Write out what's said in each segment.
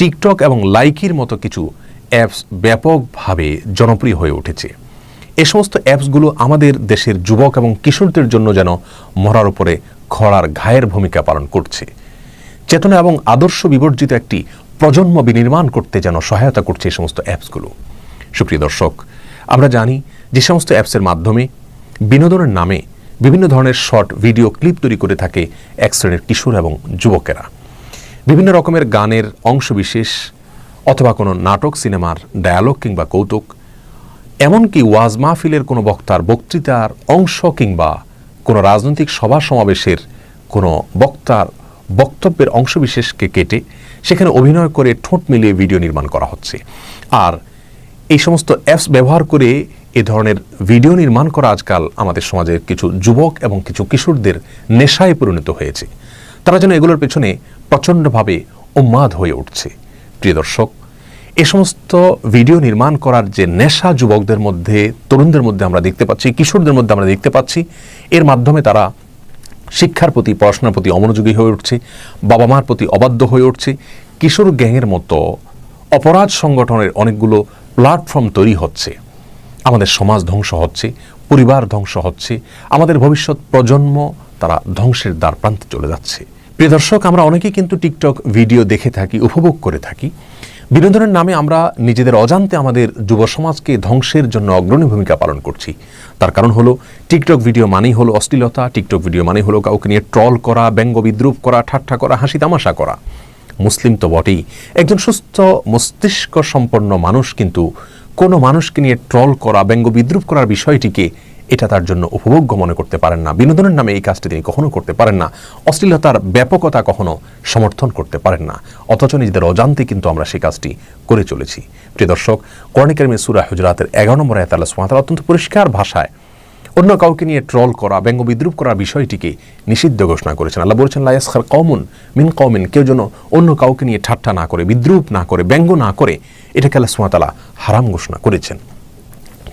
TikTok এবং লাইকির মতো কিছু অ্যাপস ব্যাপকভাবে জনপ্রিয় হয়ে উঠেছে। এ সমস্ত অ্যাপসগুলো আমাদের দেশের যুবক এবং কিশোরদের জন্য যেন মরার উপরে খরার ঘায়ের ভূমিকা পালন করছে। চেতনা এবং আদর্শ বিবর্জিত একটি প্রজন্ম বিনির্মাণ করতে যেন সহায়তা করছে এই সমস্ত অ্যাপসগুলো। সুপ্রিয় দর্শক, আমরা জানি যে সমস্ত অ্যাপসের মাধ্যমে বিনোদনের নামে বিভিন্ন ধরনের শর্ট ভিডিও ক্লিপ তৈরি করে থাকে এক শ্রেণির কিশোর এবং যুবকেরা। বিভিন্ন রকমের গানের অংশবিশেষ অথবা কোনো নাটক, সিনেমার ডায়ালগ কিংবা কৌতুক, এমনকি ওয়াজ মাহফিলের কোনো বক্তার বক্তৃতার অংশ কিংবা কোনো রাজনৈতিক সভা সমাবেশের কোনো বক্তার বক্তব্যের অংশবিশেষকে কেটে সেখানে অভিনয় করে ঠোঁট মিলিয়ে ভিডিও নির্মাণ করা হচ্ছে। আর এই সমস্ত অ্যাপস ব্যবহার করে এ ধরনের ভিডিও নির্মাণ করা আজকাল আমাদের সমাজের কিছু যুবক এবং কিছু কিশোরদের নেশায় পরিণত হয়েছে। তারা যেন এগুলোর পেছনে প্রচণ্ডভাবে উন্মাদ হয়ে উঠছে। প্রিয় দর্শক, এ সমস্ত ভিডিও নির্মাণ করার যে নেশা যুবকদের মধ্যে, তরুণদের মধ্যে আমরা দেখতে পাচ্ছি, কিশোরদের মধ্যে আমরা দেখতে পাচ্ছি, এর মাধ্যমে তারা শিক্ষার প্রতি, পড়াশোনার প্রতি অমনোযোগী হয়ে উঠছে বাবা মার প্রতি অবাধ্য হয়ে উঠছে। কিশোর গ্যাংয়ের মতো অপরাধ সংগঠনের অনেকগুলো প্ল্যাটফর্ম তৈরি হচ্ছে। আমাদের সমাজ ধ্বংস হচ্ছে, পরিবার ধ্বংস হচ্ছে, আমাদের ভবিষ্যৎ প্রজন্ম তারা ধ্বংসের দ্বার প্রান্তে চলে যাচ্ছে। প্রিয় দর্শক, আমরা অনেকেই কিন্তু টিকটক ভিডিও দেখে থাকি, উপভোগ করে থাকি। বিনোদনের নামে আমরা নিজেদের অজান্তে আমাদের যুব সমাজকে ধ্বংসের জন্য অগ্রণী ভূমিকা পালন করছি। তার কারণ হলো, টিকটক ভিডিও মানেই হলো অশ্লীলতা, টিকটক ভিডিও মানেই হলো কাউকে নিয়ে ট্রল করা, ব্যঙ্গ বিদ্রুপ করা, ঠাট্টা করা, হাসি তামাশা করা। মুসলিম তো বটেই। একজন সুস্থ মস্তিষ্ক সম্পন্ন মানুষ কিন্তু কোনো মানুষকে নিয়ে ট্রল করা, ব্যঙ্গ বিদ্রুপ করার বিষয়টিকে এটা তার জন্য উপভোগ্য মনে করতে পারেন না। বিনোদনের নামে এই কাজটি তিনি কখনো করতে পারেন না। অশ্লীলতার ব্যাপকতা কখনো সমর্থন করতে পারেন না। অথচ নিজেদের অজান্তে কিন্তু আমরা সেই কাজটি করে চলেছি। প্রিয় দর্শক, কর্ণিকার মিসুরা হুজরাতের এগারো নম্বর আয়াত আল্লাহ অত্যন্ত পরিষ্কার ভাষায় অন্য কাউকে নিয়ে ট্রল করা, ব্যঙ্গ বিদ্রুপ করার বিষয়টিকে নিষিদ্ধ ঘোষণা করেছেন। আল্লাহ বলেছেন লায়াসখার কমন মিন কমিন কেউ যেন অন্য কাউকে নিয়ে ঠাট্টা না করে, বিদ্রুপ না করে, ব্যঙ্গ না করে, এটাকে আল্লাহ সুমাতালা হারাম ঘোষণা করেছেন।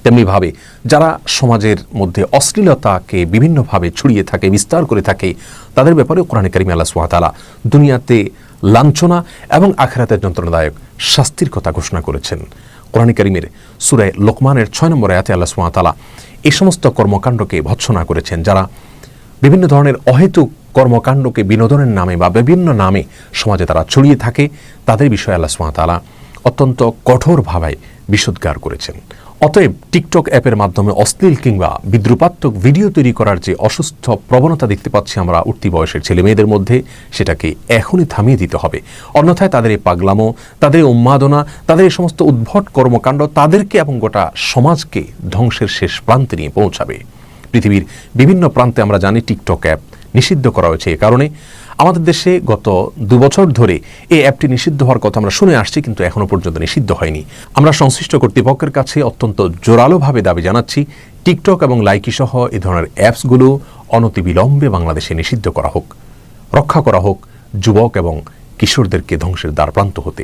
তেমনিভাবে যারা সমাজের মধ্যে অশ্লীলতাকে বিভিন্নভাবে ছড়িয়ে থাকে, বিস্তার করে থাকে, তাদের ব্যাপারে কোরআন করিম আল্লাহ সুহাতালা দুনিয়াতে লাঞ্ছনা এবং আখেরাতের যন্ত্রণাদায়ক শাস্তির কথা ঘোষণা করেছেন। কোরআন করিমের সুরায় লোকমানের ছয় নম্বর আয়াতে আল্লাহ সুহাতালা এই সমস্ত কর্মকাণ্ডকে ভৎসনা করেছেন যারা বিভিন্ন ধরনের অহেতুক কর্মকাণ্ডকে বিনোদনের নামে বা বিভিন্ন নামে সমাজে তারা ছড়িয়ে থাকে, তাদের বিষয়ে আল্লাহ সুমাতালা অত্যন্ত কঠোরভাবে বিশুদ্গার করেছেন। অতএব টিকটক অ্যাপের মাধ্যমে অশ্লীল কিংবা বিদ্রুপাত্মক ভিডিও তৈরি করার যে অসুস্থ প্রবণতা দেখতে পাচ্ছি আমরা উঠতি বয়সের ছেলে মেয়েদের মধ্যে, সেটাকে এখনই থামিয়ে দিতে হবে। অন্যথায় তাদের এই পাগলামো, তাদের উন্মাদনা, তাদের এই সমস্ত উদ্ভট কর্মকাণ্ড তাদেরকে এবং গোটা সমাজকে ধ্বংসের শেষ প্রান্তে নিয়ে পৌঁছাবে। পৃথিবীর বিভিন্ন প্রান্তে আমরা জানি টিকটক অ্যাপ নিষিদ্ধ করা হয়েছে এ কারণে। আমাদের দেশে গত দুবছর ধরে এই অ্যাপটি নিষিদ্ধ হওয়ার কথা আমরা শুনে আসছি, কিন্তু এখনও পর্যন্ত নিষিদ্ধ হয়নি। আমরা সংশ্লিষ্ট কর্তৃপক্ষের কাছে অত্যন্ত জোরালোভাবে দাবি জানাচ্ছি, টিকটক এবং লাইকি সহ এ ধরনের অ্যাপসগুলো অনতিবিলম্বে বাংলাদেশে নিষিদ্ধ করা হোক, রক্ষা করা হোক, যুবক এবং কিশোরদেরকে ধ্বংসের দ্বারপ্রান্ত হতে।